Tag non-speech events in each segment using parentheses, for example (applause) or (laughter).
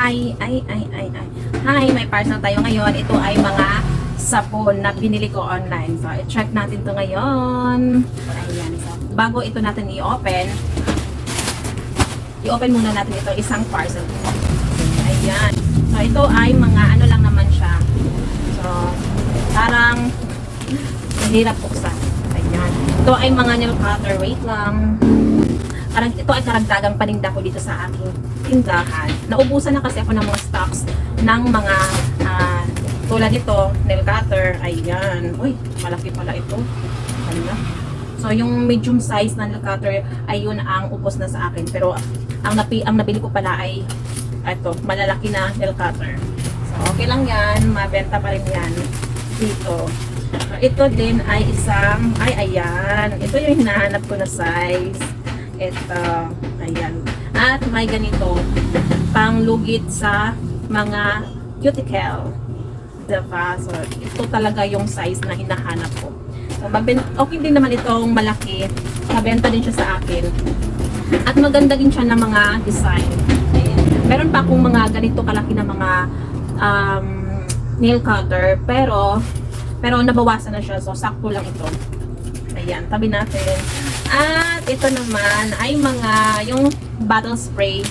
Hi, ay, ay, ay, ay. Hi, may parcel tayo ngayon. Ito ay mga sabon na binili ko online. So, i-check natin to ngayon. Ayan. So, bago ito natin i-open, i-open muna natin ito isang parcel. Ayan. So, ito ay mga ano lang naman siya. So, parang mahirap buksan. Ayan. Ito ay mga nail cutter. Wait lang. Parang ito ay karagdagang paninda ko dito sa aking tindahan. Naubusan na kasi ako ng mga stocks ng mga ah, tulad nito, nail cutter. Ayan. Uy, malaki pala ito. Ano na? So, yung medium size na nail cutter ay yun ang upos na sa akin. Pero, ang, napi, ang nabili ko pala ay ito, malalaki na nail cutter. So, okay lang yan. Mabenta pa rin yan dito. So, ito din ay isang, ay ayan. Ito yung hinahanap ko na size. Ito, ayan. At may ganito, panglugit sa mga cuticle. Diba? So, ito talaga yung size na hinahanap ko. So, okay din naman itong malaki. Mabenta din siya sa akin. At maganda din siya ng mga design. Meron pa akong mga ganito kalaki na mga um, nail cutter. Pero, pero nabawasan na siya. So, sakto lang ito. Ayan, tabi natin. At ito naman ay mga yung bottle spray.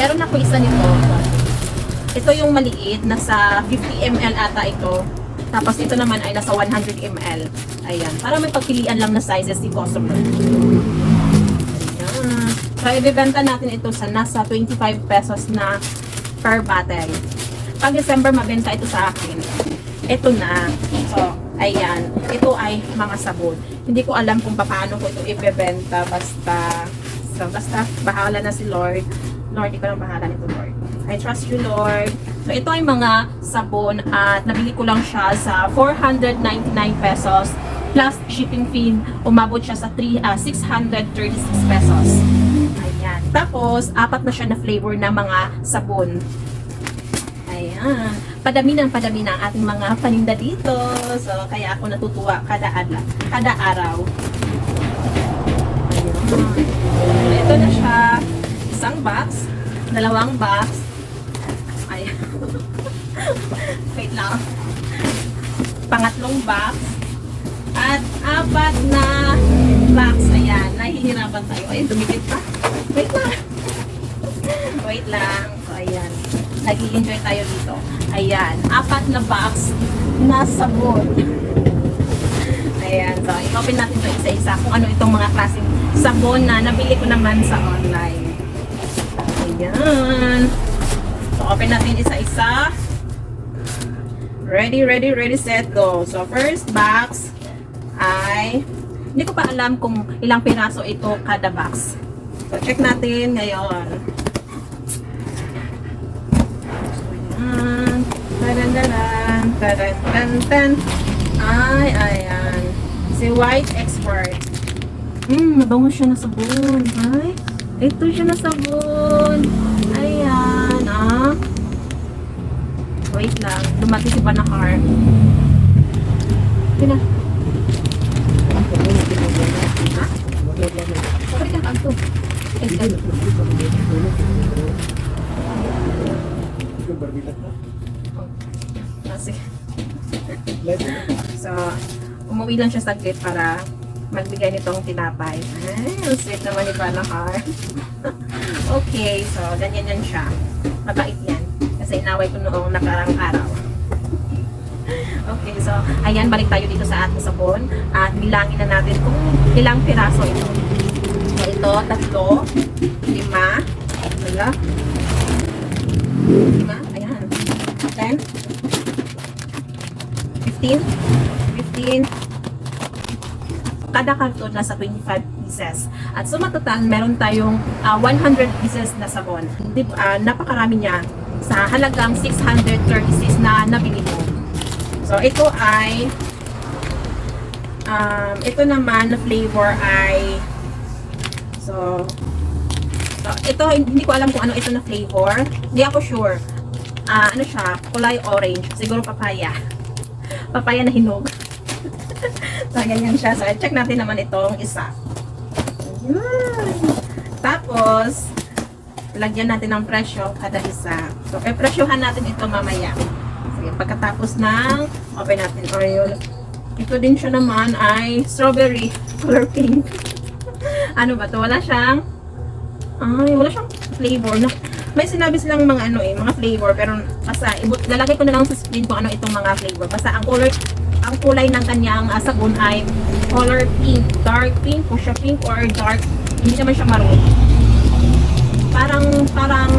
Meron ako isa nito. Ito yung maliit, nasa 50 ml ata ito. Tapos ito naman ay nasa 100 ml. Ayan, para may pagpilian lang na sizes si customer. Ayan. So, ibibenta natin ito sa nasa 25 pesos na per bottle. Pag December, mabenta ito sa akin. Ito na. Ayan. Ito ay mga sabon. Hindi ko alam kung paano ko ito ibebenta. Basta, so, basta, bahala na si Lord. Lord, ikaw lang bahala nito, Lord. I trust you, Lord. So, ito ay mga sabon at nabili ko lang siya sa 499 pesos plus shipping fee. Umabot siya sa 3, ah, 636 pesos. Ayan. Tapos, apat na siya na flavor na mga sabon. Ayan. Padami ng padami ng ating mga paninda dito. So, kaya ako natutuwa kada adla, kada araw. Ayan. Ito na siya. Isang box. Dalawang box. Ayan. (laughs) Wait lang. Pangatlong box. At apat na box. Ayan. Nahihirapan tayo. Ay, dumikit pa. Wait lang. Wait lang. So, ayan. Nag-enjoy tayo dito. Ayan. Apat na box na sabon. Ayan. So, i-open natin ito isa-isa kung ano itong mga klaseng sabon na nabili ko naman sa online. Ayan. So, open natin isa-isa. Ready, ready, ready, set, go. So, first box ay hindi ko pa alam kung ilang piraso ito kada box. So, check natin ngayon. Ayan. Tadan-dadan. Tadan-tan-tan. Ay, ayan. Si White Expert. Hmm, mabango siya na sabon. Ay, ito siya na sabon. Ayan, ah. Wait lang. Dumati si Panahar. Tina. Ha? Bakit ka kanto? Ay, ay. Ah, sige. So, umuwi lang siya saglit para magbigay nitong tinapay. Ay, ang sweet naman ni Panahar. (laughs) okay, so ganyan yan siya. Mabait yan. Kasi inaway ko noong nakarang araw. (laughs) Okay, so ayan, balik tayo dito sa ating sabon at bilangin na natin kung ilang piraso ito. So ito, tatlo, lima, wala, lima, ayan, ten, 15, 15, kada karton nasa 25 pieces. At so matotal, meron tayong ah, 100 pieces na sabon. Di, ah, napakarami niya sa halagang 636 na nabili ko. So ito ay um, ito naman na flavor ay so so ito hindi ko alam kung ano ito na flavor. Hindi ako sure. Ah, ano siya? Kulay orange. Siguro papaya. (laughs) Papaya na hinog. (laughs) so, ganyan siya. So, check natin naman itong isa. Ayan. Tapos, lagyan natin ng presyo kada isa. So, e presyohan natin ito mamaya. Sige, pagkatapos ng open natin Oreo. Ito din siya naman ay strawberry (laughs) color pink. ano ba to? Wala siyang ay, wala siyang flavor. Na, may sinabi silang mga ano eh, mga flavor pero basta ibut lalagay ko na lang sa screen kung ano itong mga flavor. Basta ang color ang kulay ng kanyang uh, sabon ay color pink, dark pink, fuchsia pink or dark hindi naman siya maroon. Parang parang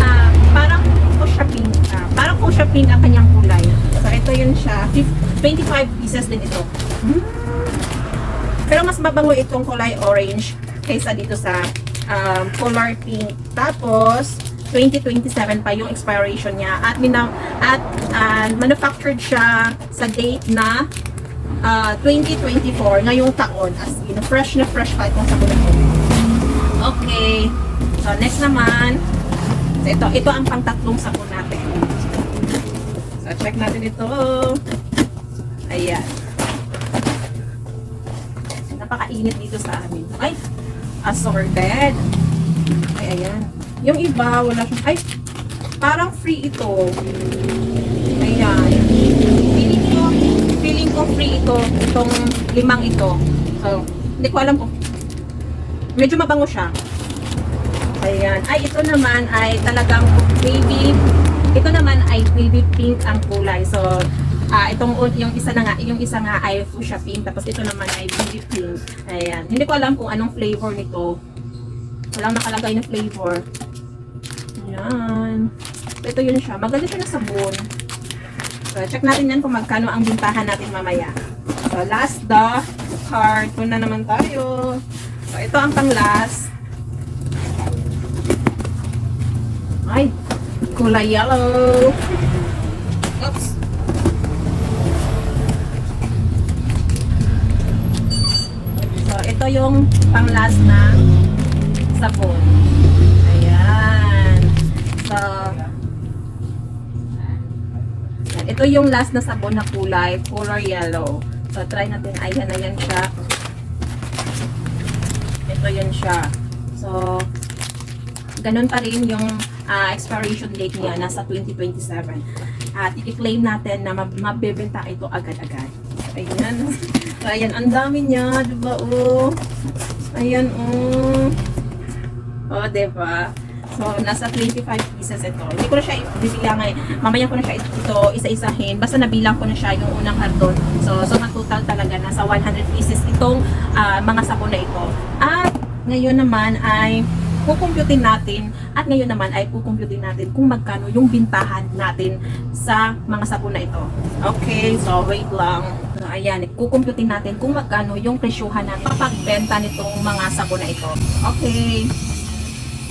ah, parang fuchsia pink. ah, parang fuchsia pink ang kanyang kulay. So ito yun siya. Fif- 25 pieces din ito. Pero mas mabango itong kulay orange kaysa dito sa um, color pink. Tapos, 2027 pa yung expiration niya at mina at uh, manufactured siya sa date na uh, 2024 ngayong taon as in fresh na fresh pa itong sabon na to. Okay. So next naman so, ito ito ang pangtatlong sabon natin. So check natin ito. Ayan. Napakainit dito sa amin. Ay, assorted. Ay, ayan. Yung iba, wala siyang, ay, parang free ito. Ayan. Feeling ko, feeling ko free ito, itong limang ito. So, hindi ko alam kung, medyo mabango siya. Ayan. Ay, ito naman ay talagang baby, ito naman ay baby pink ang kulay. So, ah itong un- yung isa na nga, yung isa nga ay fuchsia pink, tapos ito naman ay baby pink. Ayan. Hindi ko alam kung anong flavor nito. Walang nakalagay na flavor. Ayan. Ito yun siya. Maganda siya na sabon. So, check natin yan kung magkano ang bintahan natin mamaya. So, last the. Ito na naman tayo. So, ito ang pang last. Ay, kulay yellow. Oops. So, ito yung pang last na sabon. Ayan. So, ito yung last na sabon na kulay, color yellow. So, try natin. Ayan, ayan siya. Ito yun siya. So, ganun pa rin yung ah, expiration date niya, nasa 2027. At i-claim natin na mab- mabebenta ito agad-agad. Ayan. Ayan, ang dami niya, di ba? Oh. Ayan, oh. Oh, di ba? So, nasa 25 pieces ito. Hindi ko na siya bibilang eh. Mamaya ko na siya ito isa-isahin. Basta nabilang ko na siya yung unang karton. So, so ang total talaga nasa 100 pieces itong ah, mga sabon na ito. At ngayon naman ay kukumputin natin at ngayon naman ay kukumputin natin kung magkano yung bintahan natin sa mga sabon na ito. Okay, so wait lang. So, ayan, kukumputin natin kung magkano yung presyuhan natin papagbenta nitong mga sabon na ito. Okay.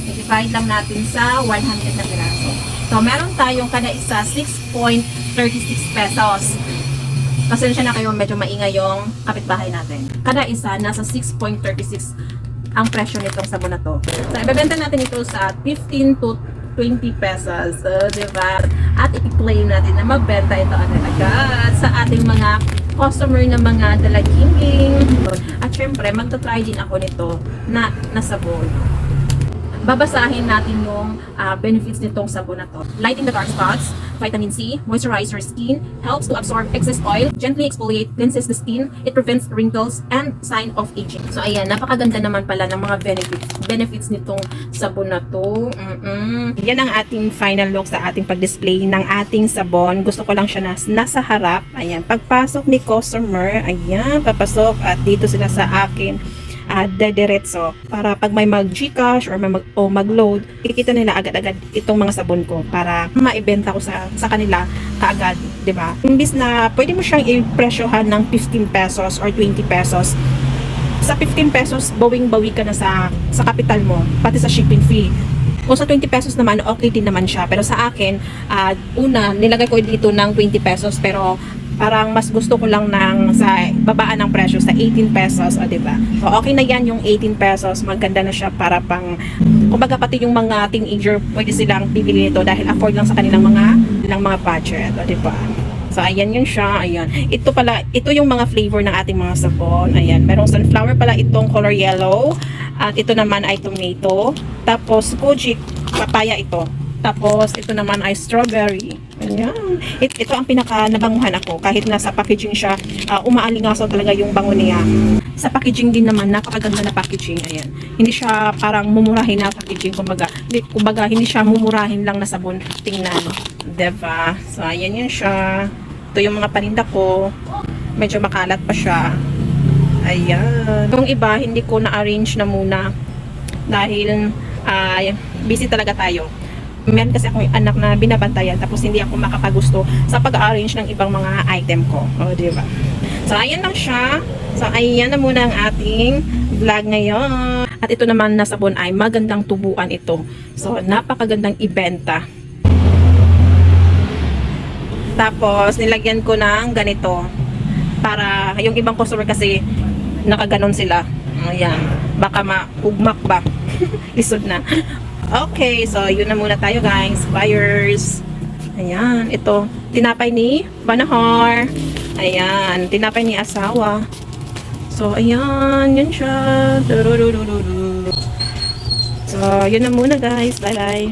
I-divide lang natin sa 100 na piraso. So, meron tayong kada isa 6.36 pesos. Pasensya na kayo, medyo maingay yung kapitbahay natin. Kada isa, nasa 6.36 ang presyo nitong sabon na to. So, ibebenta natin ito sa 15 to 20 pesos. So, di? At i-claim natin na mabenta ito agad sa ating mga customer na mga dalagiming. At syempre, magta-try din ako nito na, na sabon babasahin natin yung ah, benefits nitong sabon na to. Lighting the dark spots, vitamin C, moisturize your skin, helps to absorb excess oil, gently exfoliate, cleanses the skin, it prevents wrinkles, and sign of aging. So ayan, napakaganda naman pala ng mga benefits benefits nitong sabon na to. Mm-mm. Yan ang ating final look sa ating pag-display ng ating sabon. Gusto ko lang siya nas nasa harap. Ayan, pagpasok ni customer, ayan, papasok at dito sila sa akin at dediretso para pag may mag Gcash or may mag, o mag-load, kikita nila agad-agad itong mga sabon ko para maibenta ko sa sa kanila kaagad, 'di ba? Imbis na pwede mo siyang i-presyohan ng 15 pesos or 20 pesos. Sa 15 pesos, bawing-bawi ka na sa sa kapital mo, pati sa shipping fee. Kung sa 20 pesos naman, okay din naman siya. Pero sa akin, ah, una, nilagay ko dito ng 20 pesos pero parang mas gusto ko lang ng sa babaan ng presyo sa 18 pesos, o di ba? So okay na yan yung 18 pesos, maganda na siya para pang kumbaga pati yung mga teenager pwede silang bibili nito dahil afford lang sa kanilang mga ng mga budget, o di ba? So, ayan yun siya. Ayan. Ito pala, ito yung mga flavor ng ating mga sabon. Ayan. Merong sunflower pala itong color yellow. At ito naman ay tomato. Tapos, Koji, papaya ito. Tapos, ito naman ay strawberry. Ayan. It, ito ang pinaka nabanguhan ako. Kahit nasa packaging siya, ah, umaalingasaw talaga yung bango niya. Sa packaging din naman, napakaganda na packaging. Ayan. Hindi siya parang mumurahin na packaging. Kumbaga, hindi, kumbaga, hindi siya mumurahin lang na sabon. Tingnan. Diba? So, ayan yun siya. Ito yung mga paninda ko. Medyo makalat pa siya. Ayan. Yung iba, hindi ko na-arrange na muna. Dahil, ah, busy talaga tayo. Meron kasi akong anak na binabantayan tapos hindi ako makapagusto sa pag-arrange ng ibang mga item ko. O, di ba? So, ayan lang siya. So, ayan na muna ang ating vlog ngayon. At ito naman na sabon ay magandang tubuan ito. So, napakagandang ibenta. Tapos, nilagyan ko ng ganito. Para, yung ibang customer kasi, nakaganon sila. Ayan. Baka maugmak ba? (laughs) Lisod na. Okay, so yun na muna tayo guys. Buyers. Ayan, ito. Tinapay ni Banahar. Ayan, tinapay ni asawa. So, ayan, yun siya. So, yun na muna guys. Bye-bye.